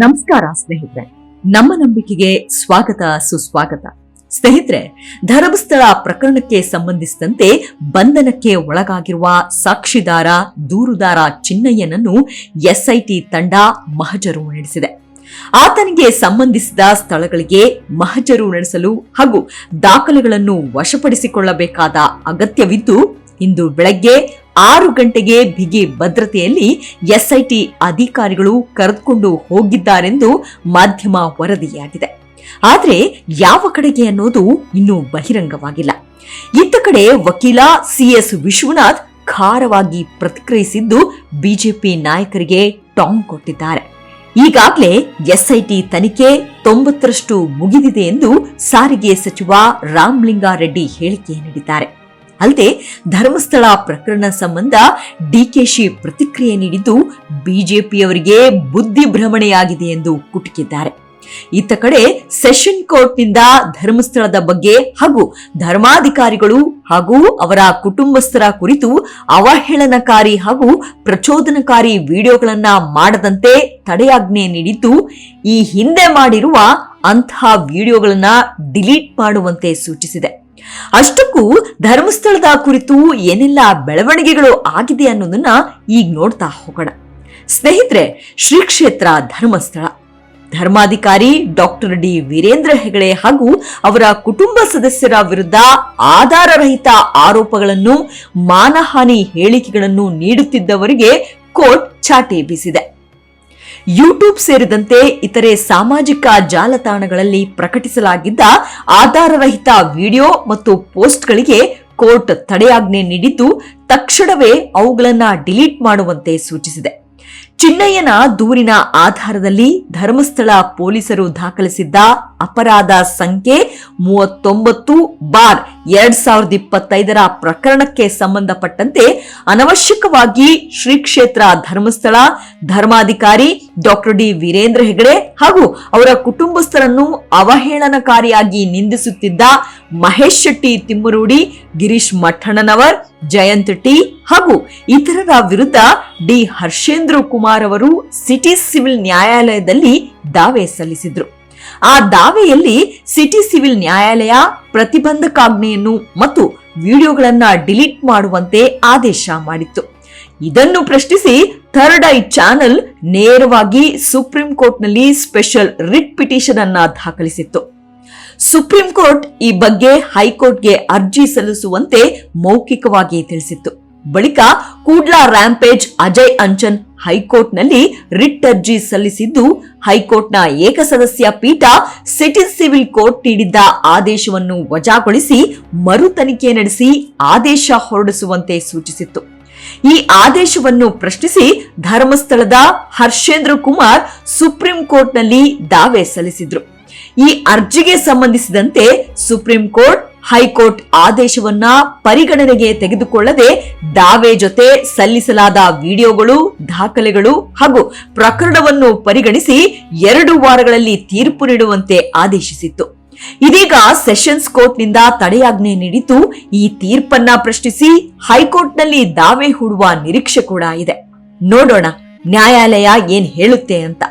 ನಮಸ್ಕಾರ ಸ್ನೇಹಿತರೆ. ನಮ್ಮ ನಂಬಿಕೆಗೆ ಸ್ವಾಗತ, ಸುಸ್ವಾಗತ. ಸ್ನೇಹಿತರೆ, ಧರ್ಮಸ್ಥಳ ಪ್ರಕರಣಕ್ಕೆ ಸಂಬಂಧಿಸಿದಂತೆ ಬಂಧನಕ್ಕೆ ಒಳಗಾಗಿರುವ ಸಾಕ್ಷಿದಾರ ದೂರುದಾರ ಚಿನ್ನಯ್ಯನನ್ನು ಎಸ್ಐಟಿ ತಂಡ ಮಹಜರು ನಡೆಸಿದೆ. ಆತನಿಗೆ ಸಂಬಂಧಿಸಿದ ಸ್ಥಳಗಳಿಗೆ ಮಹಜರು ನಡೆಸಲು ಹಾಗೂ ದಾಖಲೆಗಳನ್ನು ವಶಪಡಿಸಿಕೊಳ್ಳಬೇಕಾದ ಅಗತ್ಯವಿದ್ದು ಇಂದು ಬೆಳಗ್ಗೆ ಆರು ಗಂಟೆಗೆ ಬಿಗಿ ಭದ್ರತೆಯಲ್ಲಿ ಎಸ್ಐಟಿ ಅಧಿಕಾರಿಗಳು ಕರೆದುಕೊಂಡು ಹೋಗಿದ್ದಾರೆಂದು ಮಾಧ್ಯಮ ವರದಿಯಾಗಿದೆ. ಆದರೆ ಯಾವ ಕಡೆಗೆ ಅನ್ನೋದು ಇನ್ನೂ ಬಹಿರಂಗವಾಗಿಲ್ಲ. ಇತ್ತ ಕಡೆ ವಕೀಲ ಸಿಎಸ್ ವಿಶ್ವನಾಥ್ ಖಾರವಾಗಿ ಪ್ರತಿಕ್ರಿಯಿಸಿದ್ದು ಬಿಜೆಪಿ ನಾಯಕರಿಗೆ ಟಾಂಗ್ ಕೊಟ್ಟಿದ್ದಾರೆ. ಈಗಾಗಲೇ ಎಸ್ಐಟಿ ತನಿಖೆ ತೊಂಬತ್ತರಷ್ಟು ಮುಗಿದಿದೆ ಎಂದು ಸಾರಿಗೆ ಸಚಿವ ರಾಮಲಿಂಗಾರೆಡ್ಡಿ ಹೇಳಿಕೆ ನೀಡಿದ್ದಾರೆ. ಅಲ್ಲದೆ ಧರ್ಮಸ್ಥಳ ಪ್ರಕರಣ ಸಂಬಂಧ ಡಿಕೆಶಿ ಪ್ರತಿಕ್ರಿಯೆ ನೀಡಿದ್ದು ಬಿಜೆಪಿಯವರಿಗೆ ಬುದ್ಧಿ ಭ್ರಮಣೆಯಾಗಿದೆ ಎಂದು ಕುಟುಕಿದ್ದಾರೆ. ಇತ್ತ ಕಡೆ ಸೆಷನ್ ಕೋರ್ಟ್ನಿಂದ ಧರ್ಮಸ್ಥಳದ ಬಗ್ಗೆ ಹಾಗೂ ಧರ್ಮಾಧಿಕಾರಿಗಳು ಹಾಗೂ ಅವರ ಕುಟುಂಬಸ್ಥರ ಕುರಿತು ಅವಹೇಳನಕಾರಿ ಹಾಗೂ ಪ್ರಚೋದನಕಾರಿ ವಿಡಿಯೋಗಳನ್ನ ಮಾಡದಂತೆ ತಡೆಯಾಜ್ಞೆ ನೀಡಿದ್ದು, ಈ ಹಿಂದೆ ಮಾಡಿರುವ ಅಂತಹ ವಿಡಿಯೋಗಳನ್ನ ಡಿಲೀಟ್ ಮಾಡುವಂತೆ ಸೂಚಿಸಿದೆ. ಅಷ್ಟಕ್ಕೂ ಧರ್ಮಸ್ಥಳದ ಕುರಿತು ಏನೆಲ್ಲ ಬೆಳವಣಿಗೆಗಳು ಆಗಿದೆ ಅನ್ನೋದನ್ನ ಈಗ ನೋಡ್ತಾ ಹೋಗೋಣ. ಸ್ನೇಹಿತರೆ ಶ್ರೀ ಕ್ಷೇತ್ರ ಧರ್ಮಸ್ಥಳ. ಧರ್ಮಾಧಿಕಾರಿ ಡಾಕ್ಟರ್ ಡಿ ವೀರೇಂದ್ರ ಹೆಗಡೆ ಹಾಗೂ ಅವರ ಕುಟುಂಬ ಸದಸ್ಯರ ವಿರುದ್ಧ ಆಧಾರರಹಿತ ಆರೋಪಗಳನ್ನು ಮಾನಹಾನಿ ಹೇಳಿಕೆಗಳನ್ನು ನೀಡುತ್ತಿದ್ದವರಿಗೆ ಕೋರ್ಟ್ ಚಾಟಿ ಬೀಸಿದೆ. ಯೂಟ್ಯೂಬ್ ಸೇರಿದಂತೆ ಇತರೆ ಸಾಮಾಜಿಕ ಜಾಲತಾಣಗಳಲ್ಲಿ ಪ್ರಕಟಿಸಲಾಗಿದ್ದ ಆಧಾರರಹಿತ ವಿಡಿಯೋ ಮತ್ತು ಪೋಸ್ಟ್ಗಳಿಗೆ ಕೋರ್ಟ್ ತಡೆಯಾಜ್ಞೆ ನೀಡಿದ್ದು, ತಕ್ಷಣವೇ ಅವುಗಳನ್ನು ಡಿಲೀಟ್ ಮಾಡುವಂತೆ ಸೂಚಿಸಿದೆ. ಚಿನ್ನಯ್ಯನ ದೂರಿನ ಆಧಾರದಲ್ಲಿ ಧರ್ಮಸ್ಥಳ ಪೊಲೀಸರು ದಾಖಲಿಸಿದ್ದ ಅಪರಾಧ ಸಂಖ್ಯೆ ಮೂವತ್ತೊಂಬತ್ತು ಬಾರ್ ಎರಡ್ ಸಾವಿರದ ಇಪ್ಪತ್ತೈದರ ಪ್ರಕರಣಕ್ಕೆ ಸಂಬಂಧಪಟ್ಟಂತೆ ಅನವಶ್ಯಕವಾಗಿ ಶ್ರೀ ಕ್ಷೇತ್ರ ಧರ್ಮಸ್ಥಳ ಧರ್ಮಾಧಿಕಾರಿ ಡಾಕ್ಟರ್ ಡಿ ವೀರೇಂದ್ರ ಹೆಗಡೆ ಹಾಗೂ ಅವರ ಕುಟುಂಬಸ್ಥರನ್ನು ಅವಹೇಳನಕಾರಿಯಾಗಿ ನಿಂದಿಸುತ್ತಿದ್ದ ಮಹೇಶ್ ಶೆಟ್ಟಿ ತಿಮ್ಮರೂಡಿ, ಗಿರೀಶ್ ಮಠಣ್ಣನವರ್, ಜಯಂತ್ ಟಿ ಹಾಗೂ ಇತರರ ವಿರುದ್ಧ ಡಿ ಹರ್ಷೇಂದ್ರ ಕುಮಾರ್ ಅವರು ಸಿಟಿ ಸಿವಿಲ್ ನ್ಯಾಯಾಲಯದಲ್ಲಿ ದಾವೆ ಸಲ್ಲಿಸಿದ್ರು. ಆ ದಾವೆಯಲ್ಲಿ ಸಿಟಿ ಸಿವಿಲ್ ನ್ಯಾಯಾಲಯ ಪ್ರತಿಬಂಧಕಾಜ್ಞೆಯನ್ನು ಮತ್ತು ವಿಡಿಯೋಗಳನ್ನ ಡಿಲೀಟ್ ಮಾಡುವಂತೆ ಆದೇಶ ಮಾಡಿತ್ತು. ಇದನ್ನು ಪ್ರಶ್ನಿಸಿ ಥರ್ಡ್ ಐ ಚಾನೆಲ್ ನೇರವಾಗಿ ಸುಪ್ರೀಂ ಕೋರ್ಟ್ನಲ್ಲಿ ಸ್ಪೆಷಲ್ ರಿಟ್ ಪಿಟಿಷನ್ ಅನ್ನ ದಾಖಲಿಸಿತ್ತು. ಸುಪ್ರೀಂ ಕೋರ್ಟ್ ಈ ಬಗ್ಗೆ ಹೈಕೋರ್ಟ್ಗೆ ಅರ್ಜಿ ಸಲ್ಲಿಸುವಂತೆ ಮೌಖಿಕವಾಗಿ ತಿಳಿಸಿತ್ತು. ಬಳಿಕ ಕೂಡ್ಲಾ ರ್ಯಾಂಪೇಜ್ ಅಜಯ್ ಅಂಚನ್ ಹೈಕೋರ್ಟ್ನಲ್ಲಿ ರಿಟ್ ಅರ್ಜಿ ಸಲ್ಲಿಸಿದ್ದು, ಹೈಕೋರ್ಟ್ನ ಏಕಸದಸ್ಯ ಪೀಠ ಸಿಟಿ ಸಿವಿಲ್ ಕೋರ್ಟ್ ನೀಡಿದ್ದ ಆದೇಶವನ್ನು ವಜಾಗೊಳಿಸಿ ಮರು ತನಿಖೆ ನಡೆಸಿ ಆದೇಶ ಹೊರಡಿಸುವಂತೆ ಸೂಚಿಸಿತ್ತು. ಈ ಆದೇಶವನ್ನು ಪ್ರಶ್ನಿಸಿ ಧರ್ಮಸ್ಥಳದ ಹರ್ಷೇಂದ್ರ ಕುಮಾರ್ ಸುಪ್ರೀಂ ಕೋರ್ಟ್ನಲ್ಲಿ ದಾವೆ ಸಲ್ಲಿಸಿದ್ರು. ಈ ಅರ್ಜಿಗೆ ಸಂಬಂಧಿಸಿದಂತೆ ಸುಪ್ರೀಂ ಕೋರ್ಟ್ ಹೈಕೋರ್ಟ್ ಆದೇಶವನ್ನ ಪರಿಗಣನೆಗೆ ತೆಗೆದುಕೊಳ್ಳದೆ ದಾವೆ ಜೊತೆ ಸಲ್ಲಿಸಲಾದ ವಿಡಿಯೋಗಳು, ದಾಖಲೆಗಳು ಹಾಗೂ ಪ್ರಕರಣವನ್ನು ಪರಿಗಣಿಸಿ ಎರಡು ವಾರಗಳಲ್ಲಿ ತೀರ್ಪು ನೀಡುವಂತೆ ಆದೇಶಿಸಿತ್ತು. ಇದೀಗ ಸೆಷನ್ಸ್ ಕೋರ್ಟ್ನಿಂದ ತಡೆಯಾಜ್ಞೆ ನೀಡಿದ್ದು, ಈ ತೀರ್ಪನ್ನ ಪ್ರಶ್ನಿಸಿ ಹೈಕೋರ್ಟ್ನಲ್ಲಿ ದಾವೆ ಹೂಡುವ ನಿರೀಕ್ಷೆ ಕೂಡ ಇದೆ. ನೋಡೋಣ. ನ್ಯಾಯಾಲಯ ಏನ್ ಹೇಳುತ್ತೆ ಅಂತ.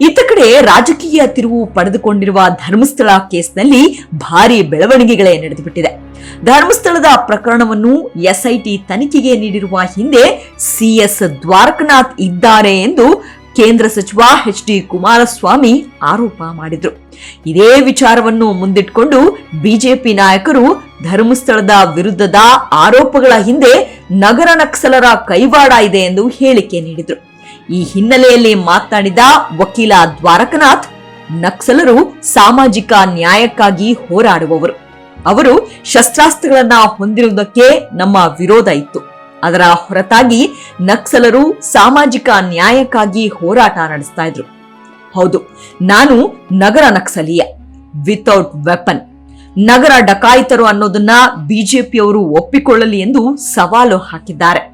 ಇತ್ತ ಕಡೆ ರಾಜಕೀಯ ತಿರುವು ಪಡೆದುಕೊಂಡಿರುವ ಧರ್ಮಸ್ಥಳ ಕೇಸ್ನಲ್ಲಿ ಭಾರಿ ಬೆಳವಣಿಗೆಗಳೇ ನಡೆದುಬಿಟ್ಟಿದೆ. ಧರ್ಮಸ್ಥಳದ ಪ್ರಕರಣವನ್ನು ಎಸ್ಐಟಿ ತನಿಖೆಗೆ ನೀಡಿರುವ ಹಿಂದೆ ಸಿಎಸ್ ದ್ವಾರಕನಾಥ್ ಇದ್ದಾರೆ ಎಂದು ಕೇಂದ್ರ ಸಚಿವ ಎಚ್ ಡಿ ಕುಮಾರಸ್ವಾಮಿ ಆರೋಪ ಮಾಡಿದ್ರು. ಇದೇ ವಿಚಾರವನ್ನು ಮುಂದಿಟ್ಕೊಂಡು ಬಿಜೆಪಿ ನಾಯಕರು ಧರ್ಮಸ್ಥಳದ ವಿರುದ್ಧದ ಆರೋಪಗಳ ಹಿಂದೆ ನಗರ ನಕ್ಸಲರ ಕೈವಾಡ ಇದೆ ಎಂದು ಹೇಳಿಕೆ ನೀಡಿದ್ರು. ಈ ಹಿನ್ನೆಲೆಯಲ್ಲಿ ಮಾತನಾಡಿದ ವಕೀಲ ದ್ವಾರಕನಾಥ್, ನಕ್ಸಲರು ಸಾಮಾಜಿಕ ನ್ಯಾಯಕ್ಕಾಗಿ ಹೋರಾಡುವವರು. ಅವರು ಶಸ್ತ್ರಾಸ್ತ್ರಗಳನ್ನ ಹೊಂದಿರುವುದಕ್ಕೆ ನಮ್ಮ ವಿರೋಧ ಇತ್ತು. ಅದರ ಹೊರತಾಗಿ ನಕ್ಸಲರು ಸಾಮಾಜಿಕ ನ್ಯಾಯಕ್ಕಾಗಿ ಹೋರಾಟ ನಡೆಸ್ತಾ ಇದ್ರು. ಹೌದು, ನಾನು ನಗರ ನಕ್ಸಲೀಯ. ವಿತೌಟ್ ವೆಪನ್ ನಗರ ಡಕಾಯಿತರು ಅನ್ನೋದನ್ನ ಬಿಜೆಪಿಯವರು ಒಪ್ಪಿಕೊಳ್ಳಲಿ ಎಂದು ಸವಾಲು ಹಾಕಿದ್ದಾರೆ.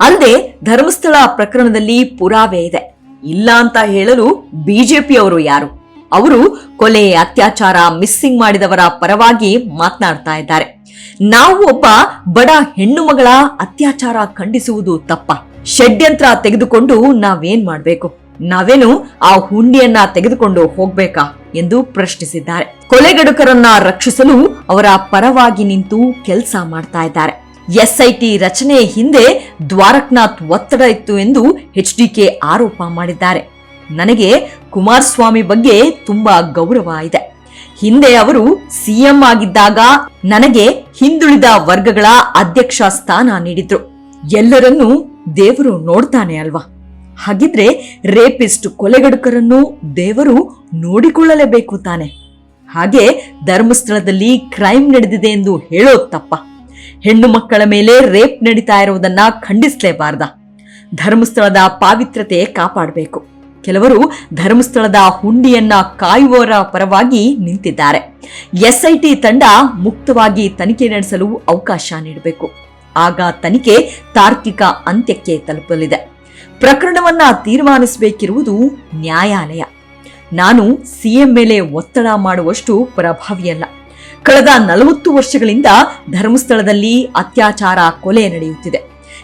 ಅಲ್ಲದೆ ಧರ್ಮಸ್ಥಳ ಪ್ರಕರಣದಲ್ಲಿ ಪುರಾವೆ ಇದೆ. ಇಲ್ಲ ಅಂತ ಹೇಳಲು ಬಿಜೆಪಿಯವರು ಯಾರು? ಅವರು ಕೊಲೆ, ಅತ್ಯಾಚಾರ, ಮಿಸ್ಸಿಂಗ್ ಮಾಡಿದವರ ಪರವಾಗಿ ಮಾತನಾಡ್ತಾ ಇದ್ದಾರೆ. ನಾವು ಒಬ್ಬ ಬಡ ಹೆಣ್ಣು ಮಗಳ ಅತ್ಯಾಚಾರ ಖಂಡಿಸುವುದು ತಪ್ಪ. ಷಡ್ಯಂತ್ರ ತೆಗೆದುಕೊಂಡು ನಾವೇನ್ ಮಾಡಬೇಕು? ನಾವೇನು ಆ ಹುಂಡಿಯನ್ನ ತೆಗೆದುಕೊಂಡು ಹೋಗ್ಬೇಕಾ ಎಂದು ಪ್ರಶ್ನಿಸಿದ್ದಾರೆ. ಕೊಲೆಗಡುಕರನ್ನ ರಕ್ಷಿಸಲು ಅವರ ಪರವಾಗಿ ನಿಂತು ಕೆಲಸ ಮಾಡ್ತಾ ಇದ್ದಾರೆ. ಎಸ್ಐಟಿ ರಚನೆ ಹಿಂದೆ ದ್ವಾರಕನಾಥ್ ಒತ್ತಡ ಇತ್ತು ಎಂದು ಎಚ್ಡಿಕೆ ಆರೋಪ ಮಾಡಿದ್ದಾರೆ. ನನಗೆ ಕುಮಾರಸ್ವಾಮಿ ಬಗ್ಗೆ ತುಂಬಾ ಗೌರವ ಇದೆ. ಹಿಂದೆ ಅವರು ಸಿಎಂ ಆಗಿದ್ದಾಗ ನನಗೆ ಹಿಂದುಳಿದ ವರ್ಗಗಳ ಅಧ್ಯಕ್ಷ ಸ್ಥಾನ ನೀಡಿದ್ರು. ಎಲ್ಲರನ್ನೂ ದೇವರು ನೋಡ್ತಾನೆ ಅಲ್ವಾ? ಹಾಗಿದ್ರೆ ರೇಪಿಸ್ಟ್ ಕೊಲೆಗಡುಕರನ್ನು ದೇವರು ನೋಡಿಕೊಳ್ಳಲೇಬೇಕು ತಾನೆ. ಹಾಗೆ ಧರ್ಮಸ್ಥಳದಲ್ಲಿ ಕ್ರೈಮ್ ನಡೆದಿದೆ ಎಂದು ಹೇಳೋದು ತಪ್ಪ. ಹೆಣ್ಣು ಮಕ್ಕಳ ಮೇಲೆ ರೇಪ್ ನಡೀತಾ ಇರುವುದನ್ನ ಖಂಡಿಸಲೇಬಾರ್ದ. ಧರ್ಮಸ್ಥಳದ ಪಾವಿತ್ರತೆ ಕಾಪಾಡಬೇಕು. ಕೆಲವರು ಧರ್ಮಸ್ಥಳದ ಹುಂಡಿಯನ್ನ ಕಾಯುವವರ ಪರವಾಗಿ ನಿಂತಿದ್ದಾರೆ. ಎಸ್ಐಟಿ ತಂಡ ಮುಕ್ತವಾಗಿ ತನಿಖೆ ನಡೆಸಲು ಅವಕಾಶ ನೀಡಬೇಕು. ಆಗ ತನಿಖೆ ತಾರ್ಕಿಕ ಅಂತ್ಯಕ್ಕೆ ತಲುಪಲಿದೆ. ಪ್ರಕರಣವನ್ನ ತೀರ್ಮಾನಿಸಬೇಕಿರುವುದು ನ್ಯಾಯಾಲಯ. ನಾನು ಸಿಎಂ ಮೇಲೆ ಒತ್ತಡ ಮಾಡುವಷ್ಟು ಪ್ರಭಾವಿಯಲ್ಲ. ಕಳೆದ ನಲವತ್ತು ವರ್ಷಗಳಿಂದ ಧರ್ಮಸ್ಥಳದಲ್ಲಿ ಅತ್ಯಾಚಾರ ಕೊಲೆ ನಡೆಯುತ್ತಿದೆ.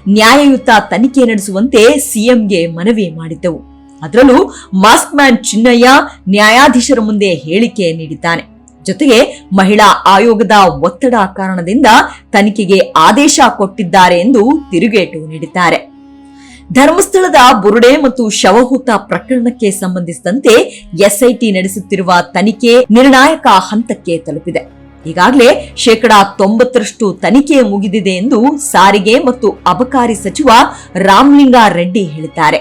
ನ್ಯಾಯಯುತ ತನಿಖೆ ನಡೆಸುವಂತೆ ಸಿಎಂಗೆ ಮನವಿ ಮಾಡಿದ್ದೆವು. ಅದರಲ್ಲೂ ಮಾಸ್ಕ್ ಮ್ಯಾನ್ ಚಿನ್ನಯ್ಯ ನ್ಯಾಯಾಧೀಶರ ಮುಂದೆ ಹೇಳಿಕೆ ನೀಡಿದ್ದಾನೆ. ಜೊತೆಗೆ ಮಹಿಳಾ ಆಯೋಗದ ಒತ್ತಡ ಕಾರಣದಿಂದ ತನಿಖೆಗೆ ಆದೇಶ ಕೊಟ್ಟಿದ್ದಾರೆ ಎಂದು ತಿರುಗೇಟು ನೀಡಿದ್ದಾರೆ. ಧರ್ಮಸ್ಥಳದ ಬುರುಡೆ ಮತ್ತು ಶವಹುತ ಪ್ರಕರಣಕ್ಕೆ ಸಂಬಂಧಿಸಿದಂತೆ ಎಸ್ಐಟಿ ನಡೆಸುತ್ತಿರುವ ತನಿಖೆ ನಿರ್ಣಾಯಕ ಹಂತಕ್ಕೆ ತಲುಪಿದೆ. ಈಗಾಗಲೇ ಶೇಕಡಾ ತೊಂಬತ್ತರಷ್ಟು ತನಿಖೆ ಮುಗಿದಿದೆ ಎಂದು ಸಾರಿಗೆ ಮತ್ತು ಅಬಕಾರಿ ಸಚಿವ ರಾಮಲಿಂಗಾರೆಡ್ಡಿ ಹೇಳಿದ್ದಾರೆ.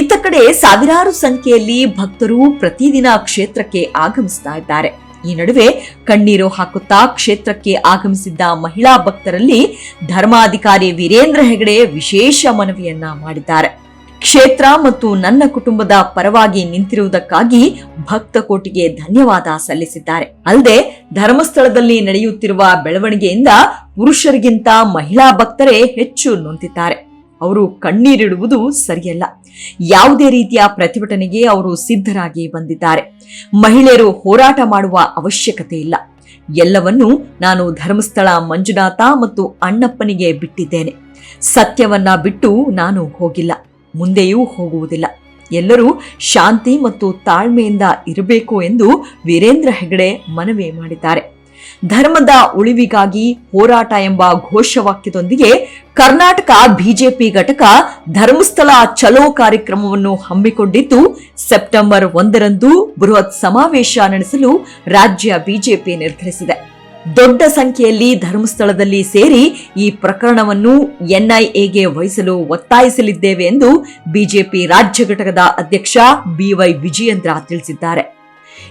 ಇತ್ತ ಕಡೆ ಸಾವಿರಾರು ಸಂಖ್ಯೆಯಲ್ಲಿ ಭಕ್ತರು ಪ್ರತಿದಿನ ಕ್ಷೇತ್ರಕ್ಕೆ ಆಗಮಿಸ್ತಾ ಇದ್ದಾರೆ. ಈ ನಡುವೆ ಕಣ್ಣೀರು ಹಾಕುತ್ತಾ ಕ್ಷೇತ್ರಕ್ಕೆ ಆಗಮಿಸಿದ್ದ ಮಹಿಳಾ ಭಕ್ತರಲ್ಲಿ ಧರ್ಮಾಧಿಕಾರಿ ವೀರೇಂದ್ರ ಹೆಗಡೆ ವಿಶೇಷ ಮನವಿಯನ್ನ ಮಾಡಿದ್ದಾರೆ. ಕ್ಷೇತ್ರ ಮತ್ತು ನನ್ನ ಕುಟುಂಬದ ಪರವಾಗಿ ನಿಂತಿರುವುದಕ್ಕಾಗಿ ಭಕ್ತ ಕೋಟಿಗೆ ಧನ್ಯವಾದ ಸಲ್ಲಿಸಿದ್ದಾರೆ. ಅಲ್ಲದೆ ಧರ್ಮಸ್ಥಳದಲ್ಲಿ ನಡೆಯುತ್ತಿರುವ ಬೆಳವಣಿಗೆಯಿಂದ ಪುರುಷರಿಗಿಂತ ಮಹಿಳಾ ಭಕ್ತರೇ ಹೆಚ್ಚು ನೊಂದಿದ್ದಾರೆ. ಅವರು ಕಣ್ಣೀರಿಡುವುದು ಸರಿಯಲ್ಲ. ಯಾವುದೇ ರೀತಿಯ ಪ್ರತಿಭಟನೆಗೆ ಅವರು ಸಿದ್ಧರಾಗಿ ಬಂದಿದ್ದಾರೆ. ಮಹಿಳೆಯರು ಹೋರಾಟ ಮಾಡುವ ಅವಶ್ಯಕತೆ ಇಲ್ಲ. ಎಲ್ಲವನ್ನೂ ನಾನು ಧರ್ಮಸ್ಥಳ ಮಂಜುನಾಥ ಮತ್ತು ಅಣ್ಣಪ್ಪನಿಗೆ ಬಿಟ್ಟಿದ್ದೇನೆ. ಸತ್ಯವನ್ನ ಬಿಟ್ಟು ನಾನು ಹೋಗಿಲ್ಲ. ಮುಂದೆಯೂ ಹೋಗುವುದಿಲ್ಲ. ಎಲ್ಲರೂ ಶಾಂತಿ ಮತ್ತು ತಾಳ್ಮೆಯಿಂದ ಇರಬೇಕು ಎಂದು ವೀರೇಂದ್ರ ಹೆಗಡೆ ಮನವಿ ಮಾಡಿದ್ದಾರೆ. ಧರ್ಮದ ಉಳಿವಿಗಾಗಿ ಹೋರಾಟ ಎಂಬ ಘೋಷವಾಕ್ಯದೊಂದಿಗೆ ಕರ್ನಾಟಕ ಬಿಜೆಪಿ ಘಟಕ ಧರ್ಮಸ್ಥಳ ಚಲೋ ಕಾರ್ಯಕ್ರಮವನ್ನು ಹಮ್ಮಿಕೊಂಡಿದ್ದು, ಸೆಪ್ಟೆಂಬರ್ ಒಂದರಂದು ಬೃಹತ್ ಸಮಾವೇಶ ನಡೆಸಲು ರಾಜ್ಯ ಬಿಜೆಪಿ ನಿರ್ಧರಿಸಿದೆ. ದೊಡ್ಡ ಸಂಖ್ಯೆಯಲ್ಲಿ ಧರ್ಮಸ್ಥಳದಲ್ಲಿ ಸೇರಿ ಈ ಪ್ರಕರಣವನ್ನು ಎನ್ಐಎಗೆ ವಹಿಸಲು ಒತ್ತಾಯಿಸಲಿದ್ದೇವೆ ಎಂದು ಬಿಜೆಪಿ ರಾಜ್ಯ ಘಟಕದ ಅಧ್ಯಕ್ಷ ಬಿವೈ ವಿಜಯೇಂದ್ರ ತಿಳಿಸಿದ್ದಾರೆ.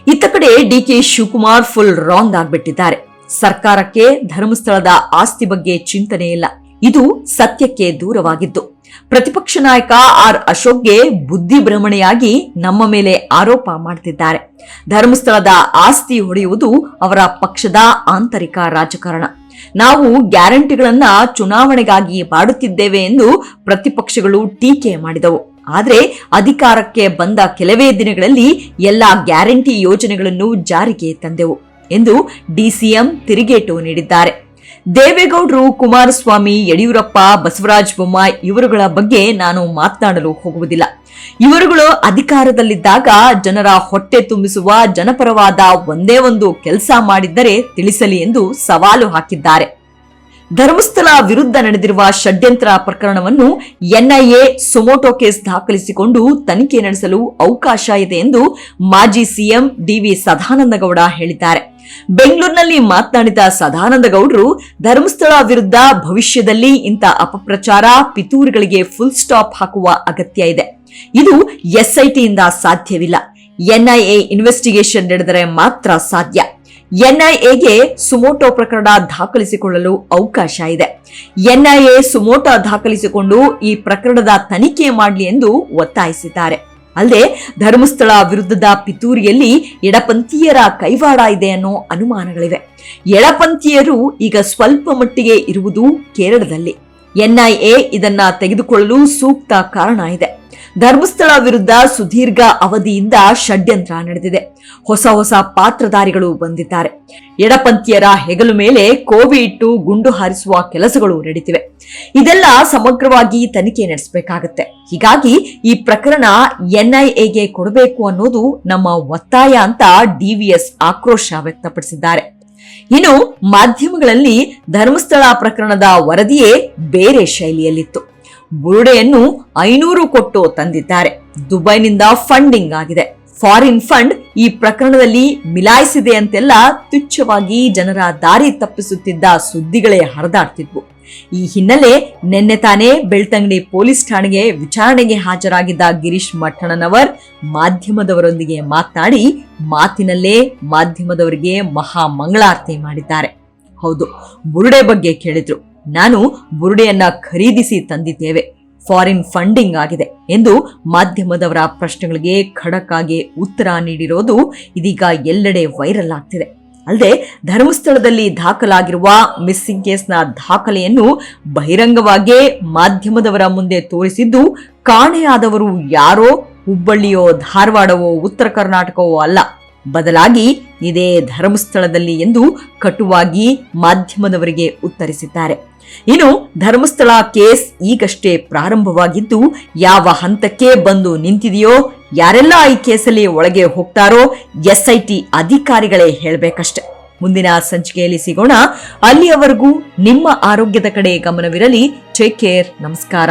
ಇತ್ತ ಕಡೆ ಡಿಕೆ ಶಿವಕುಮಾರ್ ಫುಲ್ ರಾಂಗ್ ಆಗಿಬಿಟ್ಟಿದ್ದಾರೆ. ಸರ್ಕಾರಕ್ಕೆ ಧರ್ಮಸ್ಥಳದ ಆಸ್ತಿ ಬಗ್ಗೆ ಚಿಂತನೆ ಇಲ್ಲ. ಇದು ಸತ್ಯಕ್ಕೆ ದೂರವಾಗಿದ್ದು. ಪ್ರತಿಪಕ್ಷ ನಾಯಕ ಆರ್ ಅಶೋಕ್ಗೆ ಬುದ್ಧಿ ಭ್ರಮಣೆಯಾಗಿ ನಮ್ಮ ಮೇಲೆ ಆರೋಪ ಮಾಡ್ತಿದ್ದಾರೆ. ಧರ್ಮಸ್ಥಳದ ಆಸ್ತಿ ಹೊಡೆಯುವುದು ಅವರ ಪಕ್ಷದ ಆಂತರಿಕ ರಾಜಕಾರಣ. ನಾವು ಗ್ಯಾರಂಟಿಗಳನ್ನ ಚುನಾವಣೆಗಾಗಿ ಮಾಡುತ್ತಿದ್ದೇವೆ ಎಂದು ಪ್ರತಿಪಕ್ಷಗಳು ಟೀಕೆ ಮಾಡಿದವು. ಆದರೆ ಅಧಿಕಾರಕ್ಕೆ ಬಂದ ಕೆಲವೇ ದಿನಗಳಲ್ಲಿ ಎಲ್ಲಾ ಗ್ಯಾರಂಟಿ ಯೋಜನೆಗಳನ್ನು ಜಾರಿಗೆ ತಂದೆವು ಎಂದು ಡಿಸಿಎಂ ತಿರುಗೇಟು ನೀಡಿದ್ದಾರೆ. ದೇವೇಗೌಡರು, ಕುಮಾರಸ್ವಾಮಿ, ಯಡಿಯೂರಪ್ಪ, ಬಸವರಾಜ ಬೊಮ್ಮಾಯಿ ಇವರುಗಳ ಬಗ್ಗೆ ನಾನು ಮಾತನಾಡಲು ಹೋಗುವುದಿಲ್ಲ. ಇವರುಗಳು ಅಧಿಕಾರದಲ್ಲಿದ್ದಾಗ ಜನರ ಹೊಟ್ಟೆ ತುಂಬಿಸುವ, ಜನಪರವಾದ ಒಂದೇ ಒಂದು ಕೆಲಸ ಮಾಡಿದ್ದರೆ ತಿಳಿಸಲಿ ಎಂದು ಸವಾಲು ಹಾಕಿದ್ದಾರೆ. ಧರ್ಮಸ್ಥಳ ವಿರುದ್ಧ ನಡೆದಿರುವ ಷಡ್ಯಂತ್ರ ಪ್ರಕರಣವನ್ನು ಎನ್ಐಎ ಸುಮೋಟೋ ಕೇಸ್ ದಾಖಲಿಸಿಕೊಂಡು ತನಿಖೆ ನಡೆಸಲು ಅವಕಾಶ ಇದೆ ಎಂದು ಮಾಜಿ ಸಿಎಂ ಡಿವಿ ಸದಾನಂದಗೌಡ ಹೇಳಿದ್ದಾರೆ. ಬೆಂಗಳೂರಿನಲ್ಲಿ ಮಾತನಾಡಿದ ಸದಾನಂದಗೌಡರು, ಧರ್ಮಸ್ಥಳ ವಿರುದ್ಧ ಭವಿಷ್ಯದಲ್ಲಿ ಇಂಥ ಅಪಪ್ರಚಾರ ಪಿತೂರುಗಳಿಗೆ ಫುಲ್ ಸ್ಟಾಪ್ ಹಾಕುವ ಅಗತ್ಯ ಇದೆ. ಇದು ಎಸ್ಐಟಿಯಿಂದ ಸಾಧ್ಯವಿಲ್ಲ. ಎನ್ಐಎ ಇನ್ವೆಸ್ಟಿಗೇಷನ್ ನಡೆದರೆ ಮಾತ್ರ ಸಾಧ್ಯ. ಎನ್ಐಎಗೆ ಸುಮೋಟೋ ಪ್ರಕರಣ ದಾಖಲಿಸಿಕೊಳ್ಳಲು ಅವಕಾಶ ಇದೆ. ಎನ್ಐಎ ಸುಮೋಟೋ ದಾಖಲಿಸಿಕೊಂಡು ಈ ಪ್ರಕರಣದ ತನಿಖೆ ಮಾಡಲಿ ಎಂದು ಒತ್ತಾಯಿಸಿದ್ದಾರೆ. ಅಲ್ಲದೆ ಧರ್ಮಸ್ಥಳ ವಿರುದ್ಧದ ಪಿತೂರಿಯಲ್ಲಿ ಎಡಪಂಥೀಯರ ಕೈವಾಡ ಇದೆ ಅನ್ನೋ ಅನುಮಾನಗಳಿವೆ. ಎಡಪಂಥೀಯರು ಈಗ ಸ್ವಲ್ಪ ಮಟ್ಟಿಗೆ ಇರುವುದು ಕೇರಳದಲ್ಲಿ. ಎನ್ಐಎ ಇದನ್ನ ತೆಗೆದುಕೊಳ್ಳಲು ಸೂಕ್ತ ಕಾರಣ ಇದೆ. ಧರ್ಮಸ್ಥಳ ವಿರುದ್ಧ ಸುದೀರ್ಘ ಅವಧಿಯಿಂದ ಷಡ್ಯಂತ್ರ ನಡೆದಿದೆ. ಹೊಸ ಹೊಸ ಪಾತ್ರಧಾರಿಗಳು ಬಂದಿದ್ದಾರೆ. ಎಡಪಂಥೀಯರ ಹೆಗಲು ಮೇಲೆ ಕೋವಿ ಇಟ್ಟು ಗುಂಡು ಹಾರಿಸುವ ಕೆಲಸಗಳು ನಡೀತಿವೆ. ಇದೆಲ್ಲ ಸಮಗ್ರವಾಗಿ ತನಿಖೆ ನಡೆಸಬೇಕಾಗತ್ತೆ. ಹೀಗಾಗಿ ಈ ಪ್ರಕರಣ ಎನ್ಐಎಗೆ ಕೊಡಬೇಕು ಅನ್ನೋದು ನಮ್ಮ ಒತ್ತಾಯ ಅಂತ ಡಿವಿಎಸ್ ಆಕ್ರೋಶ ವ್ಯಕ್ತಪಡಿಸಿದ್ದಾರೆ. ಇನ್ನು ಮಾಧ್ಯಮಗಳಲ್ಲಿ ಧರ್ಮಸ್ಥಳ ಪ್ರಕರಣದ ವರದಿಯೇ ಬೇರೆ ಶೈಲಿಯಲ್ಲಿತ್ತು. ಬುರುಡೆಯನ್ನು ಐನೂರು ಕೊಟ್ಟು ತಂದಿದ್ದಾರೆ. ದುಬೈನಿಂದ ಫಂಡಿಂಗ್ ಆಗಿದೆ. ಫಾರಿನ್ ಫಂಡ್ ಈ ಪ್ರಕರಣದಲ್ಲಿ ಮಿಲಾಯಿಸಿದೆ ಅಂತೆಲ್ಲ ತುಚ್ಛವಾಗಿ ಜನರ ದಾರಿ ತಪ್ಪಿಸುತ್ತಿದ್ದ ಸುದ್ದಿಗಳೇ ಹರಿದಾಡ್ತಿದ್ವು. ಈ ಹಿನ್ನೆಲೆ ನಿನ್ನೆ ತಾನೇ ಬೆಳ್ತಂಗಡಿ ಪೊಲೀಸ್ ಠಾಣೆಗೆ ವಿಚಾರಣೆಗೆ ಹಾಜರಾಗಿದ್ದ ಗಿರೀಶ್ ಮಠಣನವರ್ ಮಾಧ್ಯಮದವರೊಂದಿಗೆ ಮಾತನಾಡಿ ಮಾತಿನಲ್ಲೇ ಮಾಧ್ಯಮದವರಿಗೆ ಮಹಾ ಮಂಗಳಾರತಿ ಮಾಡಿದ್ದಾರೆ. ಹೌದು, ಬುರುಡೆ ಬಗ್ಗೆ ಕೇಳಿದ್ರು. ನಾನು ಬುರುಡೆಯನ್ನ ಖರೀದಿಸಿ ತಂದಿದ್ದೇವೆ. ಫಾರಿನ್ ಫಂಡಿಂಗ್ ಆಗಿದೆ ಎಂದು ಮಾಧ್ಯಮದವರ ಪ್ರಶ್ನೆಗಳಿಗೆ ಖಡಕ್ಕಾಗಿ ಉತ್ತರ ನೀಡಿರೋದು ಇದೀಗ ಎಲ್ಲೆಡೆ ವೈರಲ್ ಆಗ್ತಿದೆ. ಅಲ್ಲದೆ ಧರ್ಮಸ್ಥಳದಲ್ಲಿ ದಾಖಲಾಗಿರುವ ಮಿಸ್ಸಿಂಗ್ ಕೇಸ್ನ ದಾಖಲೆಯನ್ನು ಬಹಿರಂಗವಾಗಿಯೇ ಮಾಧ್ಯಮದವರ ಮುಂದೆ ತೋರಿಸಿದ್ದು, ಕಾಣೆಯಾದವರು ಯಾರೋ ಹುಬ್ಬಳ್ಳಿಯೋ, ಧಾರವಾಡವೋ, ಉತ್ತರ ಕರ್ನಾಟಕವೋ ಅಲ್ಲ. ಬದಲಾಗಿ ಇದೇ ಧರ್ಮಸ್ಥಳದಲ್ಲಿ ಎಂದು ಕಟುವಾಗಿ ಮಾಧ್ಯಮದವರಿಗೆ ಉತ್ತರಿಸಿದ್ದಾರೆ. ಇನ್ನು ಧರ್ಮಸ್ಥಳ ಕೇಸ್ ಈಗಷ್ಟೇ ಪ್ರಾರಂಭವಾಗಿದ್ದು, ಯಾವ ಹಂತಕ್ಕೆ ಬಂದು ನಿಂತಿದೆಯೋ, ಯಾರೆಲ್ಲ ಈ ಕೇಸಲ್ಲಿ ಒಳಗೆ ಹೋಗ್ತಾರೋ ಎಸ್ಐಟಿ ಅಧಿಕಾರಿಗಳೇ ಹೇಳಬೇಕಷ್ಟೆ. ಮುಂದಿನ ಸಂಚಿಕೆಯಲ್ಲಿ ಸಿಗೋಣ. ಅಲ್ಲಿಯವರೆಗೂ ನಿಮ್ಮ ಆರೋಗ್ಯದ ಕಡೆ ಗಮನವಿರಲಿ. ಟೇಕ್ ಕೇರ್ ನಮಸ್ಕಾರ.